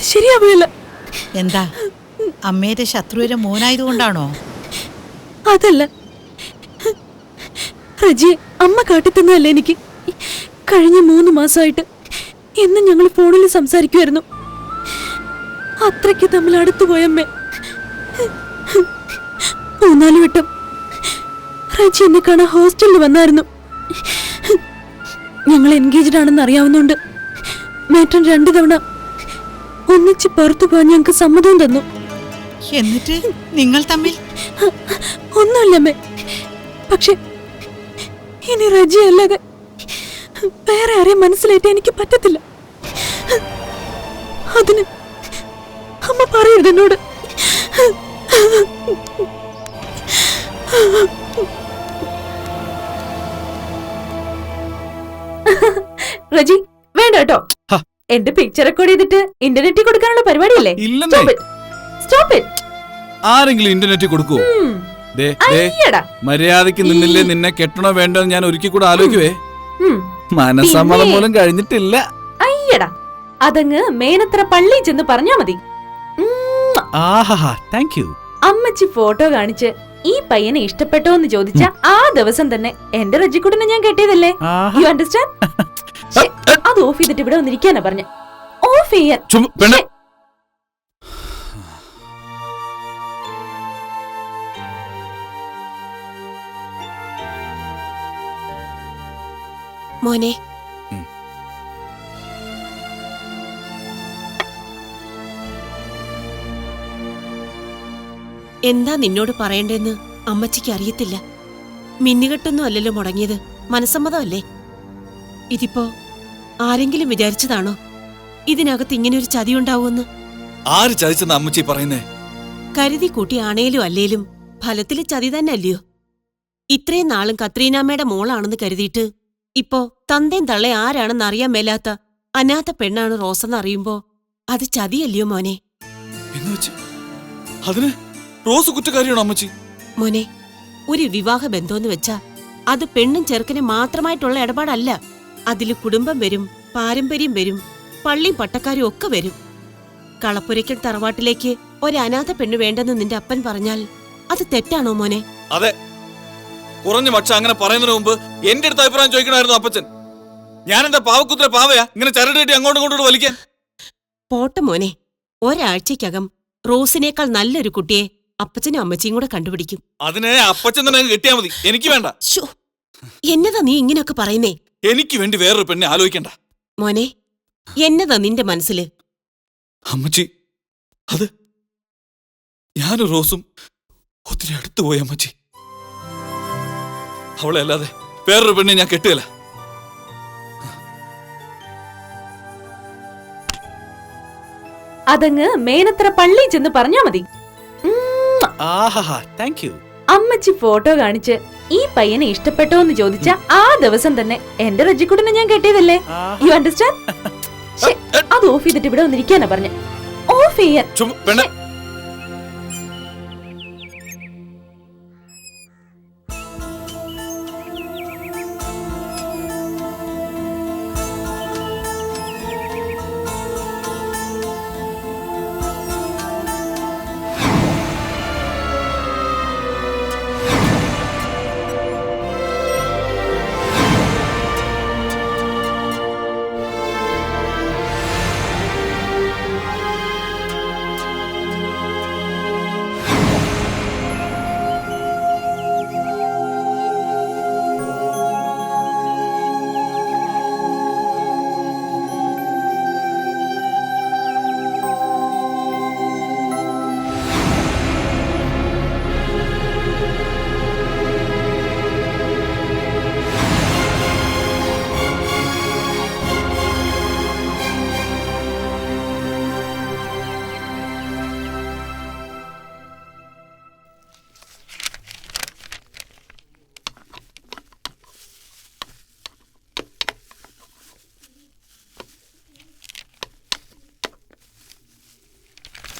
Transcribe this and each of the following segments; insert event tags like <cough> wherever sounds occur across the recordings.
അത് ശരിയാവുകയില്ല എന്താ? അമ്മയുടെ ശത്രുവിന്റെ മോനായതുകൊണ്ടാണോ അതല്ല. റജിയെ അമ്മ കാട്ടിത്തന്നതല്ല എനിക്ക്? കഴിഞ്ഞ മൂന്ന് മാസമായിട്ട് എന്നും ഞങ്ങൾ ഫോണിൽ സംസാരിക്കുമായിരുന്നു അത്രയ്ക്ക് തമ്മിൽ അടുത്തു പോയമ്മേ മൂന്നാൽ വട്ടം റജി എന്നെ കാണാൻ ഹോസ്റ്റലിൽ വന്നായിരുന്നു. ഞങ്ങൾ എൻഗേജ്ഡ് ആണെന്ന് അറിയാവുന്നതുകൊണ്ട് മേട്ടൻ രണ്ടു തവണ ഒന്നിച്ച് പുറത്തു പോകാൻ ഞങ്ങൾക്ക് സമ്മതവും തന്നു. എന്നിട്ട് നിങ്ങൾ തമ്മിൽ? ഒന്നുമില്ലമ്മേ. പക്ഷെ ഇനി റജി അല്ലാതെ വേറെ ആരെയും മനസ്സിലായിട്ട് എനിക്ക് പറ്റത്തില്ല. അതിന് അമ്മ പറയരുത് എന്നോട്. റജി വേണ്ട കേട്ടോ. എന്റെ പിക്ചർ റെക്കോർഡ് ചെയ്തിട്ട് ഇന്റർനെറ്റിൽ കൊടുക്കാനുള്ള പരിപാടിയല്ലേ. സ്റ്റോപ്പ് ഇറ്റ് ആരെങ്കിലും ഇന്റർനെറ്റ് കൊടുക്കൂ മര്യാദയ്ക്ക് നിന്നില്ലേ നിന്നെ കെട്ടണോ വേണ്ടോ ഞാൻ ഒരിക്കൽ കൂടെ ആലോചിക്കുവേ. മനസ്സമ്മതം? പോലും കഴിഞ്ഞിട്ടില്ല. അയ്യടാ. അതങ്ങ് മേനത്ര പള്ളി ചെന്ന് പറഞ്ഞാ മതി. അമ്മച്ചി ഫോട്ടോ കാണിച്ച് ഈ പയ്യനെ ഇഷ്ടപ്പെട്ടോ എന്ന് ചോദിച്ച ആ ദിവസം തന്നെ എന്റെ റജിക്കുട്ടിനെ ഞാൻ കെട്ടിയതല്ലേ? യു അണ്ടർസ്റ്റാൻഡ് <laughs> അത് ഓഫ് ചെയ്തിട്ട് ഇവിടെ വന്നിരിക്കാനാ പറഞ്ഞ. ഓഫ് ചെയ്യാൻ. മോനെ. എന്താ നിന്നോട് പറയണ്ടെന്ന് അമ്മച്ചിക്ക് അറിയത്തില്ല. മിന്നുകെട്ടൊന്നും അല്ലല്ലോ മുടങ്ങിയത്. മനസ്സമ്മതമല്ലേ? ഇതിപ്പോ ആരെങ്കിലും വിചാരിച്ചതാണോ? ഇതിനകത്ത് ഇങ്ങനെ ഒരു ചതി ഉണ്ടാവുമെന്ന് ആര് ചതിച്ചെന്ന് അമ്മച്ചി പറയുന്നേ? കരുതി കൂട്ടി ആണേലും അല്ലേലും ഫലത്തിൽ ചതി തന്നെ അല്ലയോ ഇത്രയും നാളും കത്രീനാമ്മയുടെ മോളാണെന്ന് കരുതിയിട്ട് ഇപ്പോ തന്തേം തള്ളേ ആരാണെന്ന് അറിയാൻ മേലാത്ത അനാഥ പെണ്ണാണ് റോസെന്ന് അറിയുമ്പോ അത് ചതിയല്ലയോ മോനെ? അതിന് റോസ് കുറ്റക്കാരിയാണോ അമ്മച്ചി? മോനെ ഒരു വിവാഹ ബന്ധമെന്ന് വെച്ചാ അത് പെണ്ണും ചെറുക്കനും മാത്രമായിട്ടുള്ള ഇടപാടല്ല. അതിൽ കുടുംബം വരും പാരമ്പര്യം വരും പള്ളിയും പട്ടക്കാരും ഒക്കെ വരും. കളപ്പുരയ്ക്കൽ തറവാട്ടിലേക്ക് ഒരു അനാഥ പെണ്ണ് വേണ്ടെന്ന് നിന്റെ അപ്പൻ പറഞ്ഞാൽ അത് തെറ്റാണോ മോനെ? അതെ. കുറഞ്ഞ പക്ഷെ അങ്ങനെ പറയുന്നതിന് മുമ്പ് എന്റെ അടുത്ത് അഭിപ്രായം ചോദിക്കണമായിരുന്നു അപ്പച്ചൻ. ഞാൻ എന്റെ പാവക്കുത്തിലെ പാവയാ? ഇങ്ങനെ ചരടിയിട്ട് അങ്ങോട്ടും ഇങ്ങോട്ടും വലിക്കാൻ? പോട്ടെ മോനെ. ഒരാഴ്ചക്കകം റോസിനേക്കാൾ നല്ലൊരു കുട്ടിയെ അപ്പച്ചനും അമ്മച്ചിയും കൂടെ കണ്ടുപിടിക്കും. അതിനെ അപ്പച്ചൻ തന്നെ കെട്ടിയാ മതി. എനിക്ക് വേണ്ട. എന്നതാ നീ ഇങ്ങനെയൊക്കെ പറയുന്നേ? എനിക്ക് വേണ്ടി വേറൊരു പെണ്ണെ ആലോചിക്കണ്ട. മോനെ എന്നതാ നിന്റെ മനസ്സിൽ? അമ്മച്ചി അത് ഞാനും റോസും ഒത്തിരി അടുത്തു പോയി അമ്മച്ചി. അവളെ അല്ലാതെ വേറൊരു പെണ്ണെ ഞാൻ കെട്ടുകയില്ല അതങ്ങ് മേനത്ര പള്ളി ചെന്ന് പറഞ്ഞാ മതി. ആഹാ താങ്ക് യു അമ്മച്ചി ഫോട്ടോ കാണിച്ച് ഈ പയ്യനെ ഇഷ്ടപ്പെട്ടോ എന്ന് ചോദിച്ച ആ ദിവസം തന്നെ എന്റെ റജിക്കുട്ടിനെ ഞാൻ കെട്ടിയതല്ലേ? യു അണ്ടർസ്റ്റാൻഡ് <laughs> അത് ഓഫ് ചെയ്തിട്ട് ഇവിടെ വന്നിരിക്കാനാ പറഞ്ഞു. ഓഫ് ചെയ്യാൻ.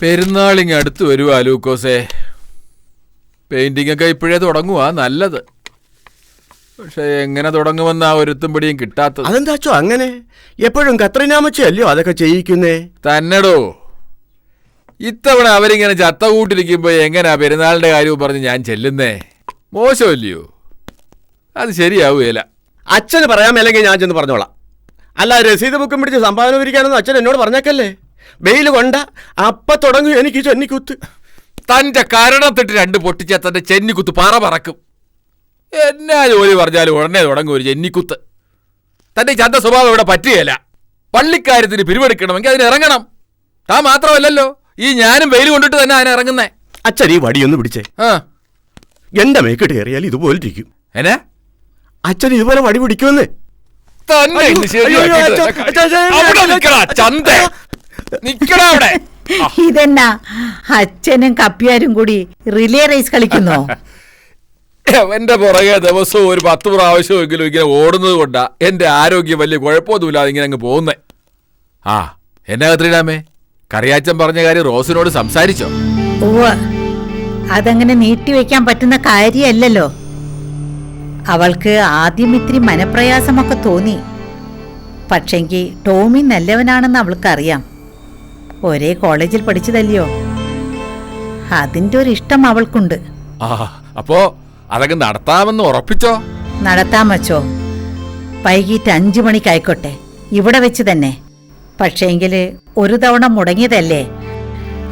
പെരുന്നാളിങ് അടുത്ത് വരുവാ ലൂക്കോസേ പെയിന്റിംഗ് ഒക്കെ ഇപ്പോഴേ തുടങ്ങുവാ നല്ലത്. പക്ഷെ എങ്ങനെ തുടങ്ങുമെന്ന് ആ ഒരുത്തും പിടിയും കിട്ടാത്തത്. അതെന്താച്ചോ അങ്ങനെ? എപ്പോഴും കത്രീനാമച്ചയല്ലയോ അതൊക്കെ ചെയ്യിക്കുന്നേ? തന്നെടോ. ഇത്തവണ അവരിങ്ങനെ ചത്ത കൂട്ടിരിക്കുമ്പോ എങ്ങനെയാ പെരുന്നാളിന്റെ കാര്യവും പറഞ്ഞ് ഞാൻ ചെല്ലുന്നേ? മോശമല്ലയോ? അത് ശരിയാവുകയില്ല. അച്ഛന് പറയാൻ മേലെങ്കിൽ ഞാൻ ചെന്ന് പറഞ്ഞോളാം. അല്ല രസീത് ബുക്കും പിടിച്ച് സംഭാവന പിരിക്കാനൊന്നും അച്ഛൻ എന്നോട് പറഞ്ഞേക്കല്ലേ? വെയിൽ കൊണ്ട അപ്പ തുടങ്ങും എനിക്ക് ചെന്നിക്കുത്ത്. തന്റെ കരണത്തിട്ട് രണ്ട് പൊട്ടിച്ച തന്റെ ചെന്നിക്കുത്ത് പറ പറക്കും. എന്നാ ജോലി പറഞ്ഞാലും ഉടനെ തുടങ്ങും ഒരു ചെന്നിക്കുത്ത്. തന്റെ ചന്ത സ്വഭാവം ഇവിടെ പറ്റുകയില്ല. പള്ളിക്കാര്യത്തിന് പിരിവെടുക്കണമെങ്കിൽ അതിന് ഇറങ്ങണം. താൻ മാത്രമല്ലല്ലോ ഈ ഞാനും വെയിൽ കൊണ്ടിട്ട് തന്നെ അതിനെ ഇറങ്ങുന്നേ. അച്ഛൻ ഈ വടിയൊന്ന് പിടിച്ചേ. ആ. എന്റെ മേക്കിട്ട് കയറിയാൽ ഇതുപോലെ ഇരിക്കും എന്നാ? അച്ഛൻ ഇതുപോലെ വടി പിടിക്കുമെന്ന്. തന്നെ ശരി ശരിയാക്കിയിട്ട് അവിടെ ചന്തേ. അവിടെ. ഇതെന്നാ? അച്ഛനും കപ്പിയാരും കൂടി റിലേ റേസ് കളിക്കുന്നു? എന്റെ <laughs> പുറകെ ദിവസവും ഒരു പത്ത് പ്രാവശ്യമെങ്കിലും ഇങ്ങനെ ഓടുന്നത് കൊണ്ടാ എന്റെ ആരോഗ്യം വലിയ കുഴപ്പമൊന്നുമില്ലാതെ ഇങ്ങനെ അങ്ങ് പോകുന്നേ. ആ എന്നെ കത്രീരാമേ കറിയാച്ചൻ പറഞ്ഞ കാര്യം റോസിനോട് സംസാരിച്ചോ? ഓ അതങ്ങനെ നീട്ടിവെക്കാൻ പറ്റുന്ന കാര്യമല്ലല്ലോ അവൾക്ക് ആദ്യം ഇത്തിരി മനപ്രയാസമൊക്കെ തോന്നി. പക്ഷെങ്കിൽ ടോമി നല്ലവനാണെന്ന് അവൾക്കറിയാം. ഒരേ കോളേജിൽ പഠിച്ചതല്ലയോ? അതിന്റെ ഒരു ഇഷ്ടം അവൾക്കുണ്ട്. അപ്പോ അതൊക്കെ നടത്താമെന്ന് ഉറപ്പിച്ചോ? നടത്താൻ വച്ചോ വൈകിട്ട് അഞ്ചു മണിക്കായിക്കോട്ടെ. ഇവിടെ വെച്ച് തന്നെ. പക്ഷേങ്കിൽ ഒരു തവണ മുടങ്ങിയതല്ലേ?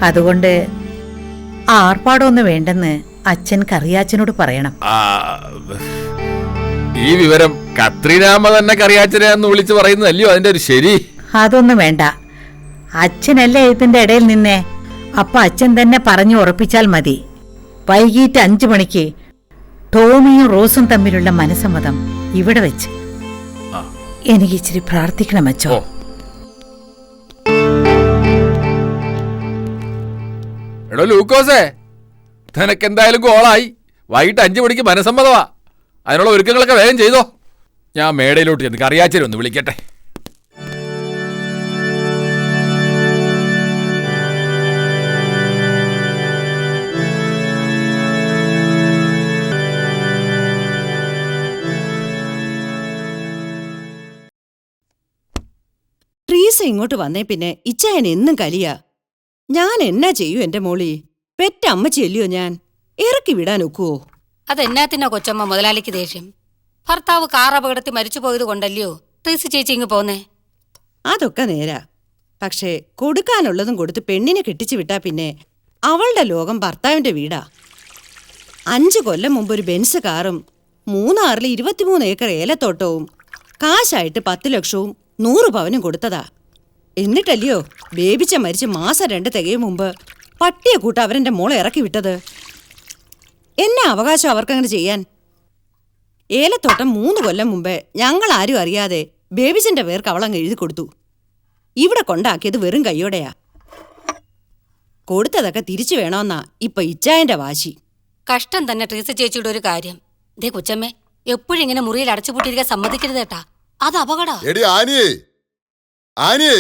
അതുകൊണ്ട് ആ ആർപ്പാടൊന്നും വേണ്ടെന്ന് അച്ഛൻ കറിയാച്ചനോട് പറയണം. ഈ വിവരം കത്രിനാമ തന്നെ കറിയാച്ചനെ വിളിച്ചു വിളിച്ച് പറയുന്നതല്ലയോ? അതിന്റെ ഒരു ശരി. അതൊന്നും വേണ്ട. അച്ഛനല്ലേ ഇതിന്റെ ഇടയിൽ നിന്നേ? അപ്പൊ അച്ഛൻ തന്നെ പറഞ്ഞു ഉറപ്പിച്ചാൽ മതി. വൈകിട്ട് അഞ്ചു മണിക്ക് ടോമിയും റോസും തമ്മിലുള്ള മനസ്സമ്മതം ഇവിടെ വെച്ച്. എനിക്ക് ഇച്ചിരി പ്രാർത്ഥിക്കണം അച്ഛോ. എടോ ലൂക്കോസേ നിനക്ക് എന്തായാലും ഗോളായി. വൈകിട്ട് അഞ്ചു മണിക്ക് മനസ്സമ്മതമാ അതിനുള്ള ഒരുക്കങ്ങളൊക്കെ വേഗം ചെയ്തോ. ഞാൻ മേടയിലോട്ട് ചെന്ന് കറിയാച്ചനെ ഒന്ന് വിളിക്കട്ടെ. ട്രീസ ഇങ്ങോട്ട് വന്നേ പിന്നെ ഇച്ചായൻ എന്നും കലിയാ. ഞാൻ എന്നാ ചെയ്യൂ എന്റെ മോളി? പെറ്റ ചെല്ലിയോ ഞാൻ? ഇറക്കി വിടാൻ ഒക്കുവോ? അതെന്നാത്തിനാ കൊച്ചമ്മ മുതലാളിക്ക് ദേഷ്യം? ഭർത്താവ് കാർ അപകടത്തിൽ മരിച്ചു പോയത് കൊണ്ടല്ലയോ? ട്രീസ് ചേച്ചി ഇങ്ങ് പോന്നേ. അതൊക്കെ നേരാ. പക്ഷേ കൊടുക്കാനുള്ളതും കൊടുത്ത് പെണ്ണിനെ കെട്ടിച്ചു വിട്ടാ പിന്നെ അവളുടെ ലോകം ഭർത്താവിന്റെ വീടാ. അഞ്ചു കൊല്ലം മുമ്പ് ഒരു ബെൻസ് കാറും മൂന്നാറിൽ ഇരുപത്തിമൂന്ന് ഏക്കർ ഏലത്തോട്ടവും കാശായിട്ട് പത്ത് ലക്ഷവും നൂറ് പവനും കൊടുത്തതാ. എന്നിട്ടല്ലയോ? ബേബിച്ച മരിച്ച് മാസം രണ്ട് തികയും മുമ്പ് പട്ടിയെ കൂട്ട അവരെന്റെ മോളെ ഇറക്കി വിട്ടത്. എന്നെ അവകാശം അവർക്കങ്ങനെ ചെയ്യാൻ? ഏലത്തോട്ടം മൂന്ന് കൊല്ലം മുമ്പേ ഞങ്ങൾ ആരും അറിയാതെ ബേബിച്ചന്റെ പേർക്ക് അവളങ്ങ് എഴുതി കൊടുത്തു. ഇവിടെ കൊണ്ടാക്കിയത് വെറും കൈയോടെയാ കൊടുത്തതൊക്കെ തിരിച്ചു വേണമെന്നാ ഇപ്പൊ ഇച്ചായന്റെ വാശി. കഷ്ടം തന്നെ ട്രീസ് ചേച്ചിയുടെ ഒരു കാര്യം. ദേ കൊച്ചമ്മേ എപ്പോഴും ഇങ്ങനെ മുറിയിൽ അടച്ചുപൂട്ടിയിരിക്കാൻ സമ്മതിക്കരുതേട്ടാ അത് അപകടാ എടി ആനിയേ ആനിയേ?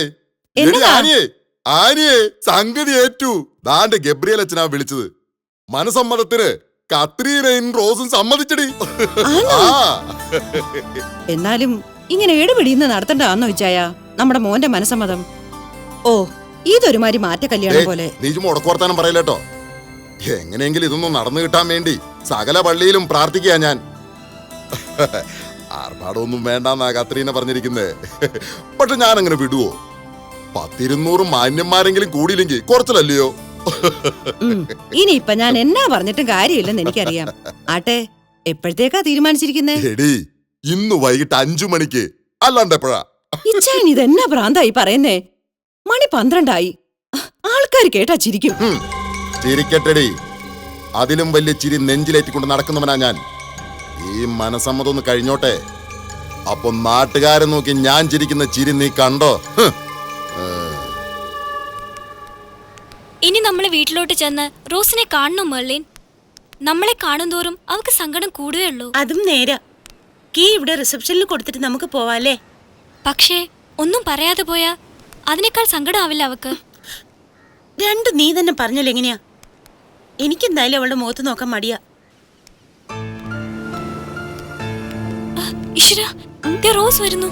ആനിയേ സംഗതി ഏറ്റു. ദാണ്ട് ഗബ്രിയൽ അച്ഛനാ വിളിച്ചത്. മനസമ്മതത്തിന് കത്രീനയും റോസും സമ്മതിച്ചടി. എന്നാലും ഇങ്ങനെ ഇടപെടിയുന്ന നടത്തണ്ടാന്ന് വെച്ചായ നമ്മുടെ മോന്റെ മനസമ്മതം ഓ ഇതൊരുമാതിരി മാറ്റ കല്യാണം പോലെ. നീ മുടക്കോർത്താനം പറയലട്ടോ എങ്ങനെയെങ്കിലും ഇതൊന്നും നടന്നു കിട്ടാൻ വേണ്ടി സകല പള്ളിയിലും പ്രാർത്ഥിക്കുക ഞാൻ. ആർഭാടമൊന്നും വേണ്ടെന്നാ കത്രീന പറഞ്ഞിരിക്കുന്നത് പക്ഷെ ഞാൻ അങ്ങനെ വിടുവോ? പത്തിരുന്നൂറ് മാന്യന്മാരെങ്കിലും കൂടിയില്ലെങ്കിൽ കുറച്ചിലല്ലയോ. ഇനിയിപ്പൊ ഞാൻ എന്നാ പറഞ്ഞിട്ടും കാര്യമില്ലെന്ന് എനിക്കറിയാം. ആട്ടെ എപ്പോഴത്തേക്കാ തീരുമാനിച്ചിരിക്കുന്നേ? എടി ഇന്ന് വൈകിട്ട് അഞ്ചു മണിക്ക്. അല്ലാണ്ട് എപ്പോഴാ? ഇച്ചായൻ ഇതെന്നാ ഭ്രാന്തായി പറയുന്നേ? മണി പന്ത്രണ്ടായി. ആൾക്കാർ കേട്ടാ ചിരിക്കും. ചിരിക്കട്ടെടി. അതിലും വലിയ ചിരി നെഞ്ചിലേറ്റിക്കൊണ്ട് നടക്കുന്നവനാ ഞാൻ. ഈ മനസമ്മതം ഒന്ന് കഴിഞ്ഞോട്ടെ? അപ്പൊ നാട്ടുകാരെ നോക്കി ഞാൻ ചിരിക്കുന്ന ചിരി നീ കണ്ടോ? ഇനി നമ്മൾ വീട്ടിലോട്ട് ചെന്ന് റോസിനെ കാണണോ മെർലിൻ? നമ്മളെ കാണുന്തോറും അവൾക്ക് സങ്കടം കൂടുകയുള്ളൂ അതും നേരാ. കീ ഇവിടെ റിസപ്ഷനിൽ കൊടുത്തിട്ട് നമുക്ക് പോവാലേ പക്ഷേ ഒന്നും പറയാതെ പോയാ അതിനേക്കാൾ സങ്കടമാവില്ല അവക്ക്. രണ്ടും നീ തന്നെ പറഞ്ഞല്ലോ എങ്ങനെയാ? എനിക്കെന്തായാലും അവളുടെ മുഖത്ത് നോക്കാൻ മടിയാ. ഈശ്വര ദേ റോസ് വരുന്നു.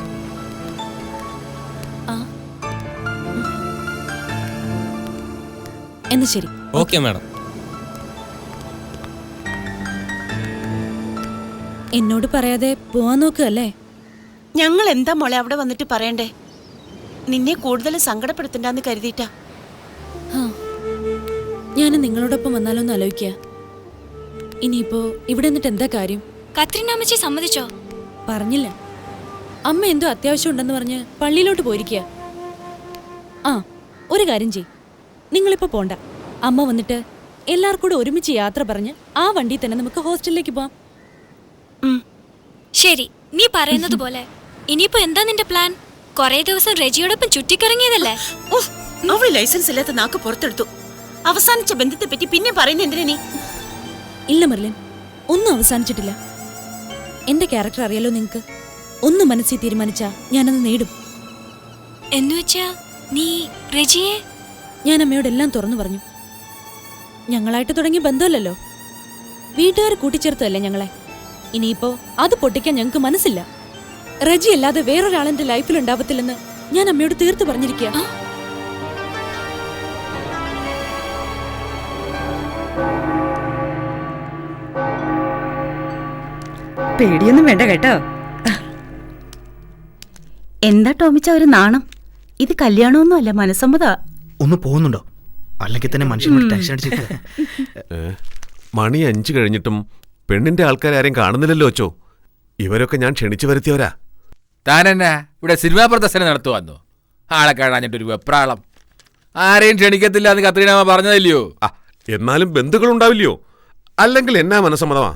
എന്ന് ശരി. Okay madam. എന്നോട് പറയാതെ പോവാൻ നോക്കുകയല്ലേ? ഞങ്ങൾ എന്താ മോളെ അവിടെ വന്നിട്ട് പറയണ്ടേ? നിന്നെ കൂടുതൽ സങ്കടപ്പെടുത്തണ്ടെന്ന് കരുതിയിട്ടാ. ഞാൻ നിങ്ങളോടൊപ്പം വന്നാലോന്ന് ആലോചിക്കുക ഇനിയിപ്പോ ഇവിടെ നിന്നിട്ട് എന്താ കാര്യം? കത്രിനാമച്ചി സമ്മതിച്ചോ? പറഞ്ഞില്ല. അമ്മ എന്തോ അത്യാവശ്യം ഉണ്ടെന്ന് പറഞ്ഞ് പള്ളിയിലോട്ട് പോയിരിക്കുക ആ ഒരു കാര്യം ചെയ് നിങ്ങളിപ്പോ പോണ്ട. അമ്മ വന്നിട്ട് എല്ലാവർക്കും കൂടെ ഒരുമിച്ച് യാത്ര പറഞ്ഞ് ആ വണ്ടി തന്നെ നമുക്ക് ഹോസ്റ്റലിലേക്ക് പോവാം. ശരി നീ പറയുന്നത് പോലെ. ഇനിയിപ്പോ എന്താ നിന്റെ പ്ലാൻ കൊറേ ദിവസം റെജിയോടൊപ്പം ചുറ്റിക്കറങ്ങിയതല്ലേ? ഓ അവൾ ലൈസൻസ് ഇല്ലാത്ത നാക്ക് പുറത്തെടുത്തു. അവസാനിച്ച ബന്ധത്തെ പറ്റി പിന്നെ പറയുന്ന എന്തിനാ നീ? ഇല്ല മെർലിൻ. ഒന്നും അവസാനിച്ചിട്ടില്ല. എന്റെ ക്യാരക്ടർ അറിയാലോ നിങ്ങക്ക്? ഒന്ന് മനസ്സിൽ തീരുമാനിച്ചാ ഞാനത് നേടും. എന്നുവെച്ചാ നീ റെജിയെ ഞാൻ അമ്മയോട് എല്ലാം തുറന്നു പറഞ്ഞു. ഞങ്ങളായിട്ട് തുടങ്ങിയ ബന്ധമല്ലല്ലോ. വീട്ടുകാർ കൂട്ടിച്ചേർത്തതല്ലേ ഞങ്ങളെ? ഇനിയിപ്പോ അത് പൊട്ടിക്കാൻ ഞങ്ങൾക്ക് മനസ്സില്ല. റജി അല്ലാതെ വേറൊരാളെന്റെ ലൈഫിൽ ഉണ്ടാവത്തില്ലെന്ന് ഞാൻ അമ്മയോട് തീർത്തു പറഞ്ഞിരിക്കുക പേടിയൊന്നും വേണ്ട കേട്ടോ. എന്താ ടോമിച്ച ഒരു നാണം? ഇത് കല്യാണമൊന്നും അല്ല മനസ്സമ്മത. ഒന്ന് പോകുന്നുണ്ടോ? അല്ലെങ്കിൽ തന്നെ മനുഷ്യനോട് ടെൻഷൻ അടിച്ചിട്ട് മണി അഞ്ചു കഴിഞ്ഞിട്ടും പെണ്ണിന്റെ ആൾക്കാരെ ആരെയും കാണുന്നില്ലല്ലോ അച്ചോ. ഇവരൊക്കെ ഞാൻ ക്ഷണിച്ചു വരുത്തിയവരാ. താനെന്നാ ഇവിടെ സിനിമാ പ്രദർശനം നടത്തുവന്നു? ആളെ കാണാഞ്ഞിട്ടൊരു വെപ്രാളം. ആരെയും ക്ഷണിക്കത്തില്ല എന്ന് കത്രീനാമ പറഞ്ഞതല്ലയോ? ആ എന്നാലും ബന്ധുക്കളുണ്ടാവില്ലയോ? അല്ലെങ്കിൽ എന്നാ മനസ്സമ്മതമാ?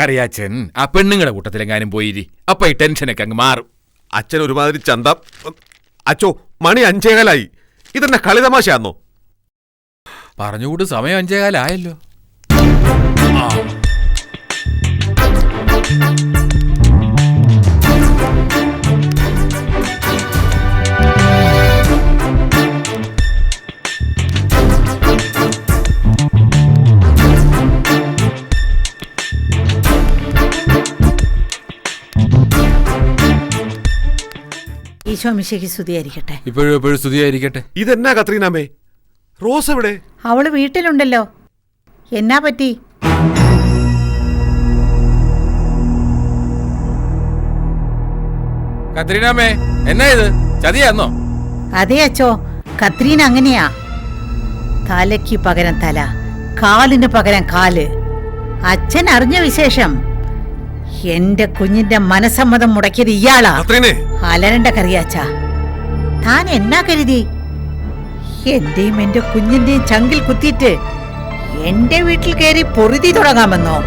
കറിയാച്ചൻ ആ പെണ്ണുങ്ങളുടെ കൂട്ടത്തിലെങ്ങാനും പോയിരി. അപ്പൊ ഈ ടെൻഷനൊക്കെ അങ്ങ് മാറും. അച്ഛൻ ഒരുമാതിരി ചന്ത അച്ചോ മണി അഞ്ചേകാലായി. ഇതെന്നെ കളിതമാശയാന്നോ? പറഞ്ഞുകൂട് സമയം അഞ്ചേകാലായല്ലോ. ആ. സ്തുതിയായിരിക്കട്ടെ. ഇപ്പോഴും എപ്പോഴും സ്തുതിയായിരിക്കട്ടെ. ഇതെന്നാ കത്രീനാമേ റോസ് എവിടെ? അവൾ വീട്ടിലുണ്ടല്ലോ. എന്നാ പറ്റി? കത്രീനാമേ എന്നാ ഇത്? ചതിയാന്നോ? അതെ അച്ചോ കത്രീന അങ്ങനെയാ. തലയ്ക്ക് പകരം തല കാലിന് പകരം കാൽ. അച്ഛൻ അറിഞ്ഞ വിശേഷം. എന്റെ കുഞ്ഞിന്റെ മനസമ്മതം മുടക്കിയത് ഇയാളാ. അലരണ്ട കറിയാച്ച. താൻ എന്നാ കരുതി? എന്റെയും എന്റെ കുഞ്ഞിന്റെയും ചങ്കിൽ കുത്തിയിട്ട് എന്റെ വീട്ടിൽ കയറി പൊറുതി തുടങ്ങാമെന്നോ?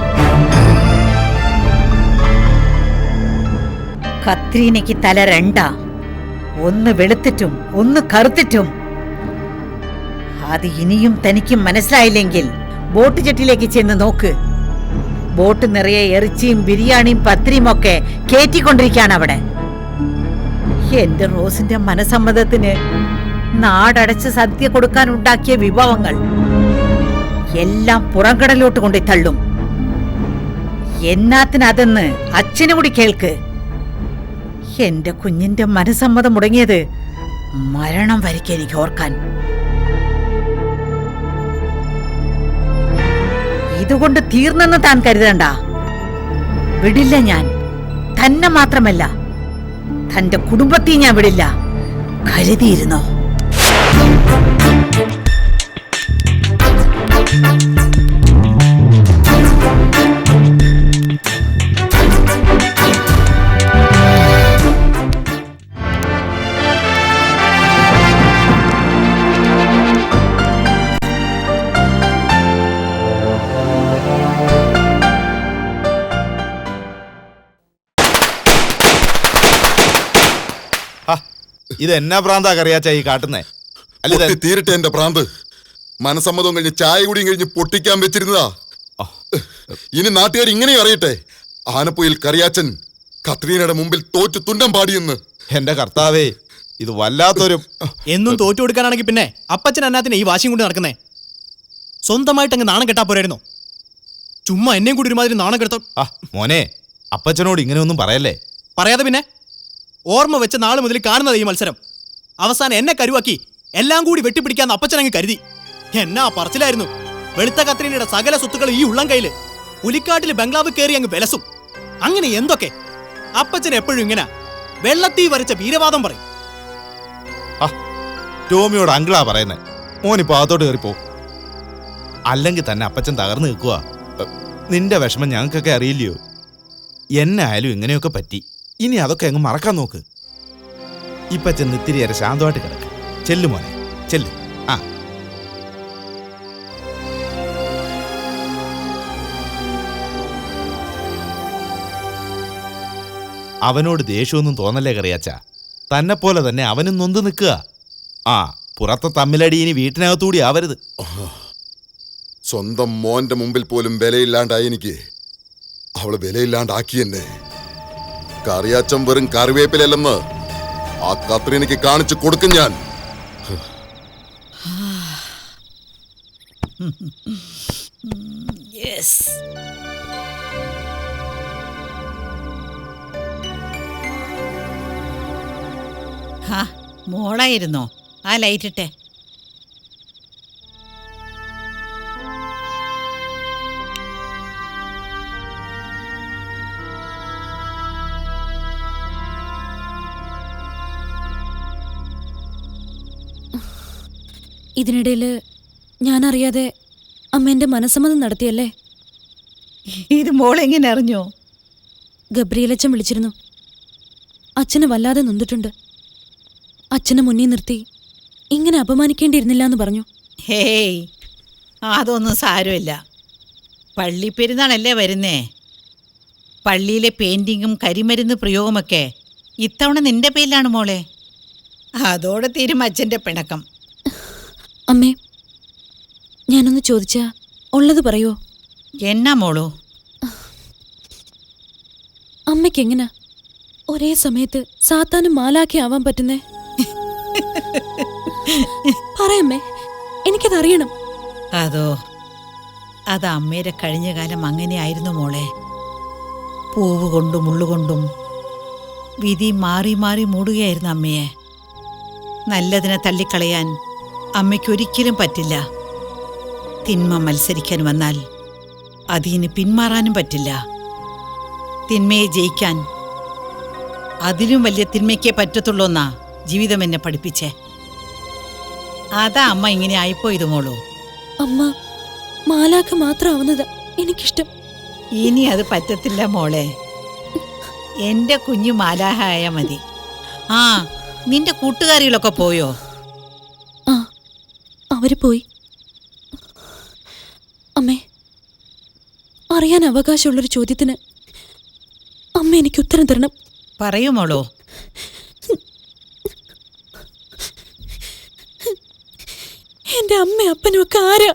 കത്രീനയ്ക്ക് തല രണ്ടാ. ഒന്ന് വെളുത്തിട്ടും ഒന്ന് കറുത്തിട്ടും. അത് ഇനിയും തനിക്ക് മനസ്സിലായില്ലെങ്കിൽ ബോട്ട് ജെട്ടിലേക്ക് ചെന്ന് നോക്ക്. ബോട്ട് നിറയെ ഇറച്ചിയും ബിരിയാണിയും പത്രിയും ഒക്കെ കേറ്റിക്കൊണ്ടിരിക്കുകയാണ് അവിടെ. എന്റെ റോസിന്റെ മനസമ്മതത്തിന് നാടടച്ച് സദ്യ കൊടുക്കാൻ ഉണ്ടാക്കിയ വിഭവങ്ങൾ എല്ലാം പുറംകടലോട്ട് കൊണ്ടു തള്ളും. എന്നാത്തിനതെന്ന് അച്ഛനു കൂടി കേൾക്ക്. എന്റെ കുഞ്ഞിന്റെ മനസമ്മതം മുടങ്ങിയത് മരണം വരയ്ക്ക് എനിക്ക് ഓർക്കാൻ. ഇതുകൊണ്ട് തീർന്നെന്ന് താൻ കരുതണ്ട. വിടില്ല ഞാൻ. തന്നെ മാത്രമല്ല. തന്റെ കുടുംബത്തെ ഞാൻ വിടില്ല. കരുതിയിരുന്നോ? ഇത് എന്നാ പ്രാന്താ കറിയാച്ച ഈ കാട്ടുന്നേ? അല്ലേ പൊട്ടി തീരട്ടെ എന്റെ പ്രാന്ത്. മനസമ്മതം കഴിഞ്ഞ് ചായ കുടിയും കഴിഞ്ഞ് പൊട്ടിക്കാൻ വെച്ചിരുന്നതാ. ഇനി നാട്ടുകാർ ഇങ്ങനെയും അറിയട്ടെ. ആനപ്പൊയിൽ കറിയാച്ചൻ കത്രീനയുടെ മുമ്പിൽ തോറ്റു തുണ്ടം പാടിയെന്ന്. എന്റെ കർത്താവേ ഇത് വല്ലാത്തൊരു എന്നും തോറ്റു കൊടുക്കാനാണെങ്കിൽ പിന്നെ അപ്പച്ചൻ അന്നാത്തിന് ഈ വാശിയും കൊണ്ട് നടക്കുന്നേ? സ്വന്തമായിട്ട് അങ്ങ് നാണം കെട്ടാ പോരായിരുന്നു. ചുമ്മാ എന്നെയും കൂടി ഒരുമാതിരി നാണം കെടുത്തോ ആ മോനെ അപ്പച്ചനോട് ഇങ്ങനെയൊന്നും പറയല്ലേ? പറയാതെ പിന്നെ? ഓർമ്മ വെച്ച നാളെ മുതൽ കാണുന്നത് ഈ മത്സരം. അവസാനം എന്നെ കരുവാക്കി എല്ലാം കൂടി വെട്ടിപ്പിടിക്കാന്ന് അപ്പച്ചനങ്ങ് കരുതി. എന്നാ പറച്ചിലായിരുന്നു. വെളുത്ത കത്രീനയുടെ സകല സ്വത്തുക്കൾ ഈ ഉള്ളം കയ്യിൽ. പുലിക്കാട്ടിൽ ബംഗ്ലാവ് കയറി അങ്ങ് വിലസും. അങ്ങനെ എന്തൊക്കെ? അപ്പച്ചൻ എപ്പോഴും ഇങ്ങനെ. വെള്ളത്തീ വരച്ച വീരവാദം പറയും. ടോമിയോട് അങ്കിളാ പറയുന്നേ. മോനിപ്പോ അതോട്ട് കയറിപ്പോ. അല്ലെങ്കിൽ തന്നെ അപ്പച്ചൻ തകർന്നു നിൽക്കുക നിന്റെ വിഷമം ഞങ്ങൾക്കൊക്കെ അറിയില്ലയോ? എന്നായാലും ഇങ്ങനെയൊക്കെ പറ്റി. ഇനി അതൊക്കെ അങ്ങ് മറക്കാൻ നോക്ക്. ഇപ്പൊ ചെന്ന് ഇത്തിരിയേറെ ശാന്തമായിട്ട് കിടക്ക്. ചെല്ലു മോനെ ചെല്ലു. ആ. അവനോട് ദേഷ്യമൊന്നും തോന്നല്ലേ കറിയാച്ച? തന്നെ പോലെ തന്നെ അവനും നൊന്ത് നിൽക്കുക. ആ പുറത്തെ തമ്മിലടി ഇനി വീട്ടിനകത്തൂടി ആവരുത്. സ്വന്തം മോന്റെ മുമ്പിൽ പോലും വിലയില്ലാണ്ടായി എനിക്ക്. അവൾ വിലയില്ലാണ്ടാക്കി എന്നെ കറിയാച്ചം വെറും കറിവേപ്പിലല്ലെന്ന്. ആ കത്രീനയ്ക്ക് കാണിച്ചു കൊടുക്കും ഞാൻ. <laughs> മോളായിരുന്നോ? ആ ലൈറ്റ് ഇട്ടെ ഇതിനിടയിൽ ഞാനറിയാതെ അമ്മേന്റെ മനസ്സമ്മതം നടത്തിയല്ലേ? ഇത് മോളെങ്ങനെ അറിഞ്ഞോ? ഗബ്രിയലച്ചൻ വിളിച്ചിരുന്നു. അച്ഛന് വല്ലാതെ നൊന്നിട്ടുണ്ട് അച്ഛനെ മുന്നിൽ നിർത്തി ഇങ്ങനെ അപമാനിക്കേണ്ടിയിരുന്നില്ല എന്ന് പറഞ്ഞു. ഹേയ് അതൊന്നും സാരമില്ല. പള്ളി പെരുന്നാളല്ലേ വരുന്നേ? പള്ളിയിലെ പെയിന്റിങ്ങും കരിമരുന്ന് പ്രയോഗമൊക്കെ ഇത്തവണ നിന്റെ പേരിലാണ് മോളെ. അതോടെ തീരും അച്ഛന്റെ പിണക്കം. അമ്മേ ഞാനൊന്ന് ചോദിച്ചാ ഉള്ളത് പറയോ? എന്നാ മോളോ? അമ്മയ്ക്ക് എങ്ങനാ ഒരേ സമയത്ത് സാത്താനും മാലാക്കി ആവാൻ പറ്റുന്നേ? പറയമ്മേ എനിക്കതറിയണം. അതോ അത് അമ്മയുടെ കഴിഞ്ഞ കാലം അങ്ങനെയായിരുന്നു മോളെ. പൂവ് കൊണ്ടും മുള്ളുകൊണ്ടും വിധി മാറി മാറി മൂടുകയായിരുന്നു അമ്മയെ. നല്ലതിനെ തള്ളിക്കളയാൻ അമ്മയ്ക്കൊരിക്കലും പറ്റില്ല. തിന്മ മത്സരിക്കാൻ വന്നാൽ അതിന് പിന്മാറാനും പറ്റില്ല. തിന്മയെ ജയിക്കാൻ അതിലും വലിയ തിന്മയ്ക്കേ പറ്റത്തുള്ളൂ എന്നാ ജീവിതം എന്നെ പഠിപ്പിച്ചേ. അതാ അമ്മ ഇങ്ങനെ ആയിപ്പോയത് മോളൂ. അമ്മ മാലാക്ക മാത്രമാവുന്നത് എനിക്കിഷ്ടം. ഇനി അത് പറ്റത്തില്ല മോളെ. എന്റെ കുഞ്ഞു മാലാഹായ മതി. ആ നിന്റെ കൂട്ടുകാരികളൊക്കെ പോയോ? അവർ പോയി. അമ്മേ അറിയാൻ അവകാശമുള്ളൊരു ചോദ്യത്തിന് അമ്മ എനിക്ക് ഉത്തരം തരണം. പറയുമോളോ എന്റെ അമ്മ അപ്പനും ഒക്കെ ആരാ?